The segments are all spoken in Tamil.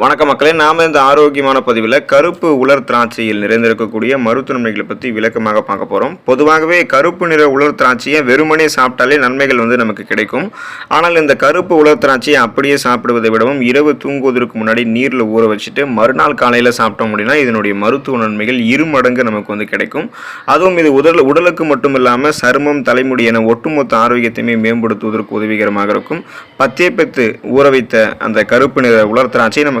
வணக்க மக்களே நாம இந்த ஆரோக்கியமான பதிவில் கருப்பு உலர் திராட்சையில் நிறைந்திருக்கக்கூடிய மருத்துவ நன்மைகளை பற்றி விளக்கமாக பார்க்க போகிறோம் பொதுவாகவே கருப்பு நிற உலர் திராட்சையை வெறுமனே சாப்பிட்டாலே நன்மைகள் வந்து நமக்கு கிடைக்கும். ஆனால் இந்த கருப்பு உலர் திராட்சையை அப்படியே சாப்பிடுவதை விடவும் இரவு தூங்குவதற்கு முன்னாடி நீரில் ஊற வச்சுட்டு மறுநாள் காலையில் சாப்பிட்டோம் அப்படின்னா இதனுடைய மருத்துவ நன்மைகள் இரு மடங்கு நமக்கு வந்து கிடைக்கும். அதுவும் இது உடல் உடலுக்கு மட்டும் இல்லாமல் சருமம் தலைமுடி என ஒட்டுமொத்த ஆரோக்கியத்தையுமே மேம்படுத்துவதற்கு உதவிகரமாக இருக்கும். பத்தே பத்து ஊற வைத்த அந்த கருப்பு நிற உலர் திராட்சை நமக்கு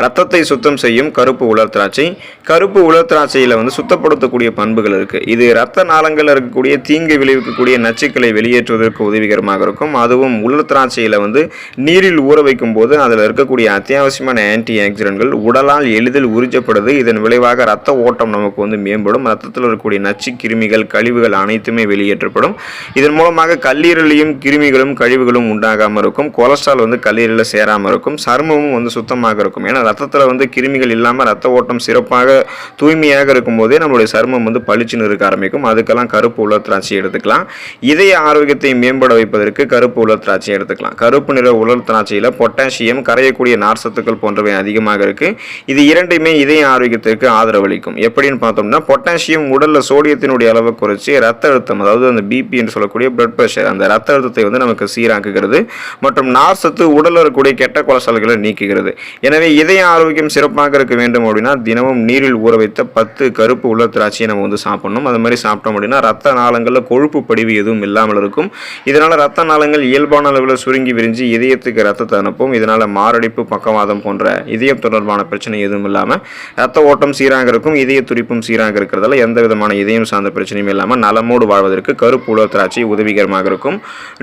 ரத்தத்தை சுத்தம் செய்யும் கருப்பு உலர் திராட்சை. கருப்பு உலர் திராட்சையில் வந்து சுத்தப்படுத்தக்கூடிய பண்புகள் இருக்குது இது ரத்த நாளங்களில் இருக்கக்கூடிய தீங்கு விளைவிக்கக்கூடிய நச்சுக்களை வெளியேற்றுவதற்கு உதவிகரமாக இருக்கும். அதுவும் உலர் திராட்சையில் வந்து நீரில் ஊற வைக்கும் போது அதில் இருக்கக்கூடிய அத்தியாவசியமான ஆன்டி ஆக்சிடென்ட்கள் உடலால் எளிதில் உறிஞ்சப்படுது. இதன் விளைவாக ரத்த ஓட்டம் நமக்கு வந்து மேம்படும். ரத்தத்தில் இருக்கக்கூடிய நச்சு கிருமிகள் கழிவுகள் அனைத்துமே வெளியேற்றப்படும். இதன் மூலமாக கல்லீரலையும் கிருமிகளும் கழிவுகளும் உண்டாகாமல் இருக்கும். கொலஸ்ட்ரால் வந்து கல்லீரலில் சேராமல் இருக்கும். சருமமும் வந்து சுத்தமாக இருக்கும். ஏன்னா ரத்தத்தில் வந்து கிருமிகள் இல்லாமல் ரத்த ஓட்டம் சிறப்பாக தூய்மையாக இருக்கும்போதே நம்மளுடைய சருமம் வந்து பளிச்சுன்னு இருக்க ஆரம்பிக்கும். அதுக்கெல்லாம் கருப்பு உலர் திராட்சை எடுத்துக்கலாம். இதய ஆரோக்கியத்தை மேம்பட வைப்பதற்கு கருப்பு உலர் திராட்சை எடுத்துக்கலாம். கருப்பு நிற உலர் திராட்சையில் பொட்டாசியம் கரையக்கூடிய நார்சத்துக்கள் போன்றவை அதிகமாக இருக்குது இது இரண்டுமே இதய ஆரோக்கியத்திற்கு ஆதரவளிக்கும். எப்படின்னு பார்த்தோம்னா பொட்டாசியம் உடலில் சோடியத்தினுடைய அளவை குறைச்சி ரத்த அழுத்தம் அதாவது அந்த பிபி என்று சொல்லக்கூடிய பிளட் ப்ரெஷர் அந்த ரத்த அழுத்தத்தை வந்து நமக்கு சீராக்குகிறது. மற்றும் நார்சத்து உடலில் இருக்கக்கூடிய கெட்ட கொலஸ்ட்ரால்களை நீக்குகிறது. எனவே இதய ஆரோக்கியம் சிறப்பாக இருக்க வேண்டும் அப்படின்னா தினமும் நீரில் ஊற வைத்த பத்து கருப்பு உள்ள திராட்சையை நம்ம வந்து சாப்பிடணும். அது மாதிரி சாப்பிட்டோம் அப்படின்னா ரத்த நாளங்களில் கொழுப்பு படிவு எதுவும் இல்லாமல் இருக்கும். இதனால் ரத்த நாளங்கள் இயல்பான அளவில் சுருங்கி விரிஞ்சு இதயத்துக்கு ரத்தத்தை அனுப்பும். இதனால் மாரடைப்பு பக்கவாதம் போன்ற இதயம் தொடர்பான பிரச்சனை எதுவும் இல்லாமல் ரத்த ஓட்டம் சீராக இருக்கும். இதய துடிப்பும் சீராக இருக்கிறதால எந்த விதமான இதயம் சார்ந்த பிரச்சனையும் இல்லாமல் நலமோடு வாழ்வதற்கு கருப்பு உலர் திராட்சை உதவிகரமாக இருக்கும்.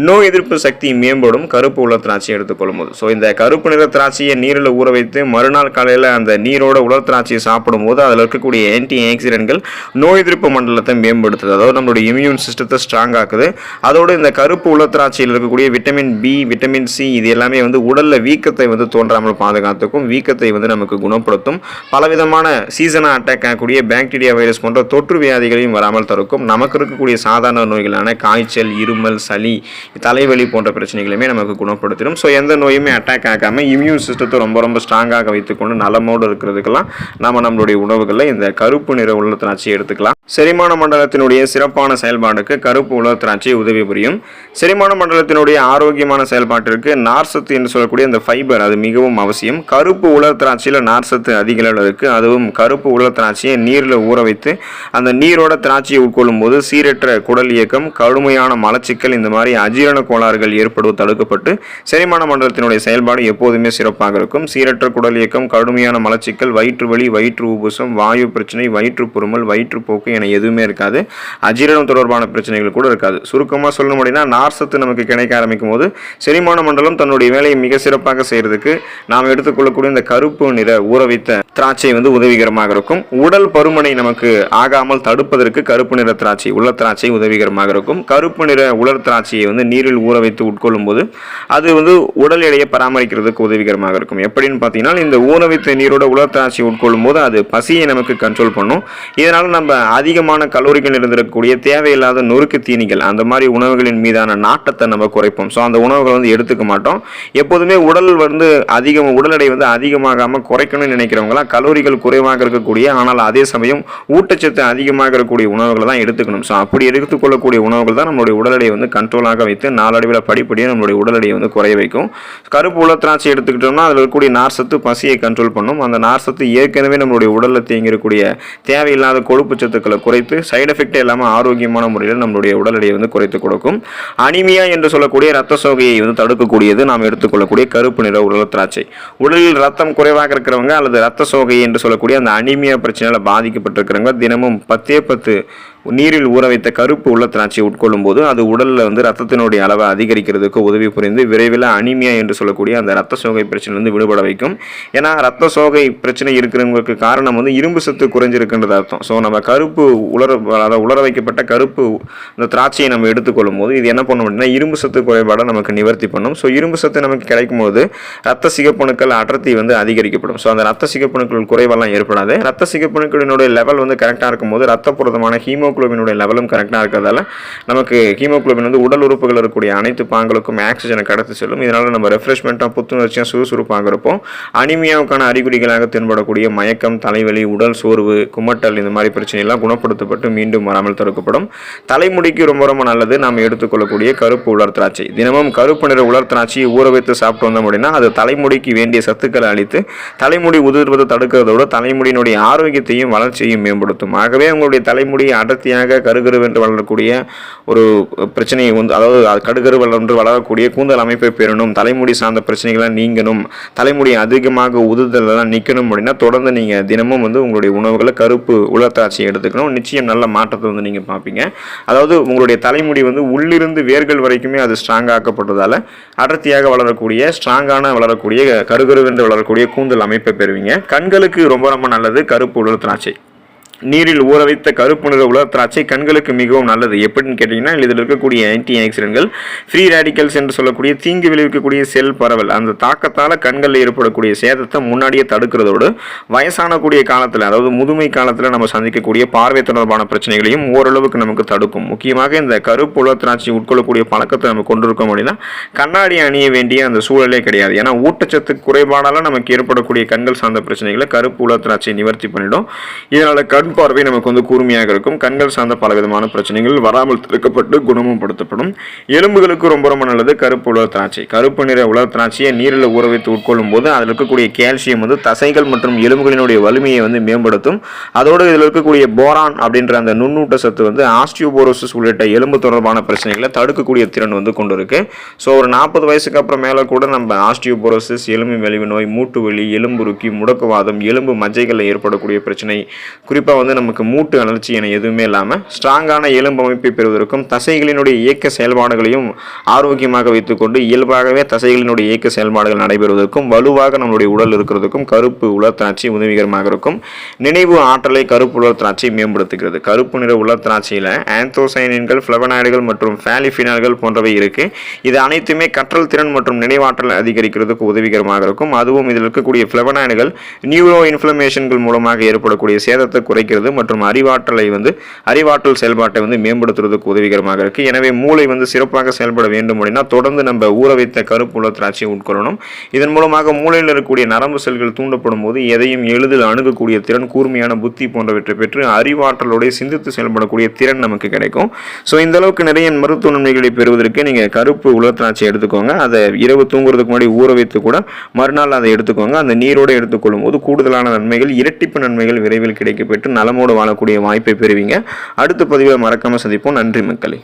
நோய் எதிர்ப்பு சக்தி மேம்படும். கருப்பு உலர் திராட்சை எடுத்துக்கொள்ளும் போது ஸோ இந்த கருப்பு நிற திராட்சையை நீரில் ஊற வைத்து மறுநாள் காலையில் அந்த நீரோட உலர் திராட்சையை சாப்பிடும்போது அதில் இருக்கக்கூடிய ஆன்டி ஆக்சிடென்ட்கள் நோய் எதிர்ப்பு மண்டலத்தை மேம்படுத்துது. அதாவது நம்மளுடைய இம்யூன் சிஸ்டத்தை ஸ்ட்ராங் ஆக்குது. அதோடு இந்த கருப்பு உலர் திராட்சையில் இருக்கக்கூடிய விட்டமின் பி விட்டமின் சி இது எல்லாமே வந்து உடலில் வீக்கத்தை வந்து தோன்றாமல் பாதுகாத்துக்கும் வீக்கத்தை வந்து நமக்கு குணப்படுத்தும். பலவிதமான சீசனாக அட்டாக் ஆகக்கூடிய பாக்டீரியா வைரஸ் போன்ற தொற்று வியாதிகளையும் வராமல் தடுக்கும். நமக்கு இருக்கக்கூடிய சாதாரண நோய்களான காய்ச்சல் இருமல் சளி தலைவலி போன்ற பிரச்சனைகளுமே நமக்கு குணப்படுத்திடும். ஸோ எந்த நோயுமே அட்டாக் ஆகாமல் இம்யூன் சிஸ்டத்தை ரொம்ப ரொம்ப ஸ்ட்ராங்காக வைத்துக்கொண்டு நலமோடு இருக்கிறதுக்கெல்லாம் நம்ம நம்மளுடைய உணவுகளில் இந்த கருப்பு நிற உள்ளத்தினாச்சி எடுத்துக்கலாம். செரிமான மண்டலத்தினுடைய சிறப்பான செயல்பாடுக்கு கருப்பு உலக திராட்சை உதவி புரியும். செரிமான மண்டலத்தினுடைய ஆரோக்கியமான செயல்பாட்டிற்கு நார்சத்து என்று சொல்லக்கூடிய அந்த ஃபைபர் அது மிகவும் அவசியம். கருப்பு உலர் திராட்சையில் நார்சத்து அதிக அளவில் இருக்குது அதுவும் கருப்பு உலர் திராட்சையை நீரில் ஊற வைத்து அந்த நீரோட திராட்சையை உட்கொள்ளும் போது சீரற்ற குடல் இயக்கம் கடுமையான மலச்சிக்கல் இந்த மாதிரி அஜீரண கோளாறுகள் ஏற்படுவது தடுக்கப்பட்டு செரிமான மண்டலத்தினுடைய செயல்பாடு எப்போதுமே சிறப்பாக இருக்கும். சீரற்ற குடல் இயக்கம் கடுமையான மலச்சிக்கல் வயிற்று வலி வயிற்று உபுசம் வாயு பிரச்சனை வயிற்று பொறுமல் வயிற்றுப்போக்கு என எதுவுமே இருக்காது. அஜீரணம் தொடர்பான பிரச்சனைகள் கூட இருக்காது. சுருக்கமாக சொல்லணும் அப்படின்னா நார்சத்து நமக்கு கிடைக்க ஆரம்பிக்கும் போது செரிமான மண்டலம் தன்னுடைய வேலையை மிக சிறப்பாக செய்யறதுக்கு நாம் எடுத்துக்கொள்ளக்கூடிய இந்த கருப்பு நிற ஊற வைத்த திராட்சை வந்து உதவிகரமாக இருக்கும். உடல் பருமனை நமக்கு ஆகாமல் தடுப்பதற்கு கருப்பு நிற திராட்சை உள்ள திராட்சை உதவிகரமாக இருக்கும். கருப்பு நிற உலர் திராட்சையை வந்து நீரில் ஊற வைத்து உட்கொள்ளும் போது அது வந்து உடல் எடையை பராமரிக்கிறதுக்கு உதவிகரமாக இருக்கும். எப்படின்னு பார்த்தீங்கன்னா இந்த ஊற வைத்த நீரோட உலர் திராட்சை உட்கொள்ளும் போது அது பசியை நமக்கு கண்ட்ரோல் பண்ணும். இதனால் நம்ம அதிகமான கலோரிகள் இருந்திருக்கக்கூடிய தேவையில்லாத நொறுக்கு தீனிகள் அந்த மாதிரி உணவுகளின் மீதான நாட்டத்தை நம்ம குறைப்போம். ஸோ அந்த உணவுகளை வந்து எடுத்துக்க மாட்டோம். எப்போதுமே உடல் வந்து அதிகம் உடல் எடை வந்து அதிகமாகாமல் குறைக்கணும்னு நினைக்கிறவங்களாம் கலோரிகள் குறைவாக இருக்கக்கூடிய ஆனால் அதே சமயம் ஊட்டச்சத்து அதிகமாக இருக்கக்கூடிய உணவுகளை தான் எடுத்துக்கணும். ஸோ அப்படி எடுத்துக்கொள்ளக்கூடிய உணவுகள் தான் நம்மளுடைய உடல் எடையை வந்து கண்ட்ரோலாக வைத்து நாளடைவில் படிப்படியாக நம்மளுடைய உடல் எடையை வந்து குறைய வைக்கும். கருப்பு உள்ள திராட்சை எடுத்துக்கிட்டோம்னா அதில் இருக்கக்கூடிய நார்சத்து பசியை கண்ட்ரோல் பண்ணும். அந்த நார்சத்து ஏற்கனவே நம்மளுடைய உடலில் தேங்கியிருக்கக்கூடிய தேவையில்லாத கொழுப்பு சத்துக்களை குறைத்து சைடு எஃபெக்டே இல்லாமல் ஆரோக்கியமான முறையில் நம்மளுடைய உடல் எடையை வந்து குறைத்து கொடுக்கும். அனிமியா என்று சொல்லக்கூடிய ரத்த சோகையை வந்து தடுக்கக்கூடியது நாம் எடுத்துக்கொள்ளக்கூடிய கருப்பு நிற உடல திராட்சை. உடலில் ரத்தம் குறைவாக இருக்கிறவங்க அல்லது ரத்த சோகை என்று சொல்லக்கூடிய அந்த அனிமியா பிரச்சனையால் பாதிக்கப்பட்டிருக்கிறவங்க தினமும் பத்தே பத்து நீரில் ஊற வைத்த கருப்பு உள்ள திராட்சையை உட்கொள்ளும் போது அது உடலில் வந்து ரத்தத்தினுடைய அளவை அதிகரிக்கிறதுக்கு உதவி புரிந்து விரைவில் அனிமியா என்று சொல்லக்கூடிய அந்த ரத்த சோகை பிரச்சனையிலிருந்து விடுபட வைக்கும். ஏன்னா ரத்த சோகை பிரச்சனை இருக்கிறவங்களுக்கு காரணம் வந்து இரும்பு சத்து குறைஞ்சிருக்குன்றது அர்த்தம். ஸோ நம்ம கருப்பு உலர அதாவது உலர வைக்கப்பட்ட கருப்பு இந்த திராட்சையை நம்ம எடுத்துக்கொள்ளும் போது இது என்ன பண்ணும் அப்படின்னா இரும்பு சத்து குறைபாடை நமக்கு நிவர்த்தி பண்ணும். ஸோ இரும்பு சத்து நமக்கு கிடைக்கும் போது ரத்த சிகப்பணுக்கள் அடர்த்தி வந்து அதிகரிக்கப்படும். ஸோ அந்த ரத்த சிகப்பணுக்கள் குறைவெல்லாம் ஏற்படாது. ரத்த சிகப்பணுக்களினுடைய லெவல் வந்து கரெக்டாக இருக்கும்போது ரத்த புரதமான ஹீமோக்ளோபினுடைய லெவலும் கரெக்டாக இருக்கிறதால நமக்கு ஹீமோகுளோபின் வந்து உடல் உறுப்புகள் இருக்கக்கூடிய அனைத்து பாங்களுக்கும் ஆக்சிஜனை கடத்தி செல்லும். இதனால் நம்ம ரெஃப்ரெஷ்மெண்ட்டாக புத்துணர்ச்சியாக சுறுசுறுப்பாக இருப்போம் அனிமியாவுக்கான அறிகுறிகளாக தென்படக்கூடிய மயக்கம் தலைவலி உடல் சோர்வு குமட்டல் இந்த மாதிரி பிரச்சனையெல்லாம் குணப்படுத்தப்பட்டு மீண்டும் வராமல் தடுக்கப்படும். தலைமுடிக்கு ரொம்ப ரொம்ப நல்லது. நாம் எடுத்துக்கொள்ளக்கூடிய கருப்பு உலர் திராட்சை தினமும் கருப்பு நிற உலர் திராட்சையை ஊற வைத்து சாப்பிட்டு வந்தோம் அப்படின்னா அது தலைமுடிக்கு வேண்டிய சத்துக்களை அளித்து தலைமுடி உதிர்வதை தடுக்கிறதோடு தலைமுடியினுடைய ஆரோக்கியத்தையும் வளர்ச்சியையும் மேம்படுத்தும். ஆகவே உங்களுடைய தலைமுடி அடர்த்தியாக கருகருவென்று வளரக்கூடிய ஒரு பிரச்சனையை வந்து அதாவது கடுகரு வளர்ந்து வளரக்கூடிய கூந்தல் அமைப்பை பெறணும் தலைமுடி சார்ந்த பிரச்சனைகளை நீங்கணும் தலைமுடி அதிகமாக உதுதலெல்லாம் நிற்கணும் அப்படின்னா தொடர்ந்து நீங்கள் தினமும் வந்து உங்களுடைய உணவுகளை கருப்பு உலர்த்தாட்சியை எடுத்துக்கணும். நிச்சயம் நல்ல மாற்றத்தை வந்து நீங்கள் பார்ப்பீங்க. அதாவது உங்களுடைய தலைமுடி வந்து உள்ளிருந்து வேர்கள் வரைக்குமே அது ஸ்ட்ராங் ஆக்கப்பட்டதால் அடர்த்தியாக வளரக்கூடிய ஸ்ட்ராங்கான வளரக்கூடிய கருகருவென்று வளரக்கூடிய கூந்தல் அமைப்பை பெறுவீங்க. கண்களுக்கு ரொம்ப ரொம்ப நல்லது கருப்பு உலர் நீரில் ஊற வைத்த கருப்பு நிற உலர் திராட்சை கண்களுக்கு மிகவும் நல்லது. எப்படின்னு கேட்டிங்கன்னா இதில் இருக்கக்கூடிய ஆன்டி ஆக்சிடென்ட்கள் ஃப்ரீ ரேடிக்கல்ஸ் என்று சொல்லக்கூடிய தீங்கு விளைவிக்கக்கூடிய செல் பரவல் அந்த தாக்கத்தால் கண்களில் ஏற்படக்கூடிய சேதத்தை முன்னாடியே தடுக்கிறதோடு வயசானக்கூடிய காலத்தில் அதாவது முதுமை காலத்தில் நம்ம சந்திக்கக்கூடிய பார்வை தொடர்பான பிரச்சனைகளையும் ஓரளவுக்கு நமக்கு தடுக்கும். முக்கியமாக இந்த கருப்பு உலர் திராட்சை உட்கொள்ளக்கூடிய பழக்கத்தை நம்ம கொண்டிருக்கோம் அப்படின்னா கண்ணாடி அணிய வேண்டிய அந்த சூழலே கிடையாது. ஏன்னா ஊட்டச்சத்து குறைபாடால் நமக்கு ஏற்படக்கூடிய கண்கள் சார்ந்த பிரச்சனைகளை கருப்பு உலர் திராட்சை நிவர்த்தி பண்ணிடும். இதனால் கண் பார்வை நமக்கு வந்து கூர்மையாக இருக்கும். கண்கள் சார்ந்த பல விதமான பிரச்சனைகள் வராமல் தடுக்கப்பட்டு குணமும் படுத்தப்படும். எலும்புகளுக்கு ரொம்ப ரொம்ப நல்லது. கருப்பு உலர் திராட்சை. கருப்பு நிற உலர் திராட்சையை நீரில் ஊற வைத்து உட்கொள்ளும் போது அதில் இருக்கக்கூடிய கால்சியம் வந்து தசைகள் மற்றும் எலும்புகளினுடைய வலிமையை வந்து மேம்படுத்தும். அதோடு இதில் இருக்கக்கூடிய போரான் அப்படின்ற அந்த நுண்ணூட்ட சத்து வந்து ஆஸ்டியோபோரோசிஸ் உள்ளிட்ட எலும்பு தொடர்பான பிரச்சனைகளை தடுக்கக்கூடிய திறன் வந்து கொண்டு இருக்கு ஸோ ஒரு நாற்பது வயசுக்கு அப்புறம் மேலே கூட நம்ம ஆஸ்டியோபோரோசிஸ் எலும்பு மெலிவு நோய் மூட்டு வலி எலும்புருக்கி முடக்குவாதம் எலும்பு மஜ்ஜைகளில் ஏற்படக்கூடிய பிரச்சனை குறிப்பாக வந்து நமக்கு மூட்டு அழற்சி என எதுவுமே இல்லாமல் ஸ்ட்ராங்கான எலும்பு அமைப்பை பெறுவதற்கும் தசைகளினுடைய இயக்க செயல்பாடுகளையும் ஆரோக்கியமாக வைத்துக்கொண்டு இயல்பாகவே தசைகளினுடைய இயக்க செயல்பாடுகள் நடைபெறுவதற்கும் வலுவாக நம்மளுடைய உடல் இருக்கிறதுக்கும் கருப்பு உலர் திராட்சை உதவிகரமாக இருக்கும். நினைவு ஆற்றலை கருப்பு உலர் திராட்சை மேம்படுத்துகிறது. கருப்பு நிற உலர் திராட்சையில் ஆந்தோசைனின்கள் ஃப்ளவனாய்டுகள் மற்றும் ஃபேலிஃபினால்கள் போன்றவை இருக்கு. இது அனைத்துமே கற்றல் திறன் மற்றும் நினைவாற்றல் அதிகரிக்கிறதுக்கு உதவிகரமாக இருக்கும். அதுவும் இதில் இருக்கக்கூடிய ஃப்ளவனாய்டுகள் நியூரோ இன்ஃப்ளமேஷன்கள் மூலமாக ஏற்படக்கூடிய சேதத்தை குறைக்கிறது மற்றும் அறிவாற்றலை வந்து அறிவாற்றல் செயல்பாட்டை வந்து மேம்படுத்துறதுக்கு உதவிகரமாக இருக்கு. எனவே மூளை வந்து சிறப்பாக செயல்பட வேண்டும் அப்படின்னா தொடர்ந்து நம்ம ஊற வைத்த கருப்பு உலர் திராட்சையை உட்கொள்ளணும். இதன் மூலமாக மூளையில் இருக்கக்கூடிய நரம்பு செல்கள் தூண்டப்படும் போது எதையும் எளிதில் அணுகக்கூடிய திறன் கூர்மையான புத்தி போன்றவற்றை பெற்று அறிவாற்றலோடைய சிந்தித்து செயல்படக்கூடிய திறன் நமக்கு கிடைக்கும். ஸோ இந்த அளவுக்கு நிறைய மருத்துவ நன்மைகளை பெறுவதற்கு நீங்கள் கருப்பு உலர் திராட்சை எடுத்துக்கோங்க. அதை இரவு தூங்குறதுக்கு முன்னாடி ஊற வைத்து கூட மறுநாள் அதை எடுத்துக்கோங்க. அந்த நீரோடு எடுத்துக்கொள்ளும் போது கூடுதலான நன்மைகள் இரட்டிப்பு நன்மைகள் விரைவில் கிடைக்கப்பெற்று நலமோடு வாழக்கூடிய வாய்ப்பை பெறுவீங்க. அடுத்த பதிவில் மறக்காமல் சந்திப்போம். நன்றி மக்களே.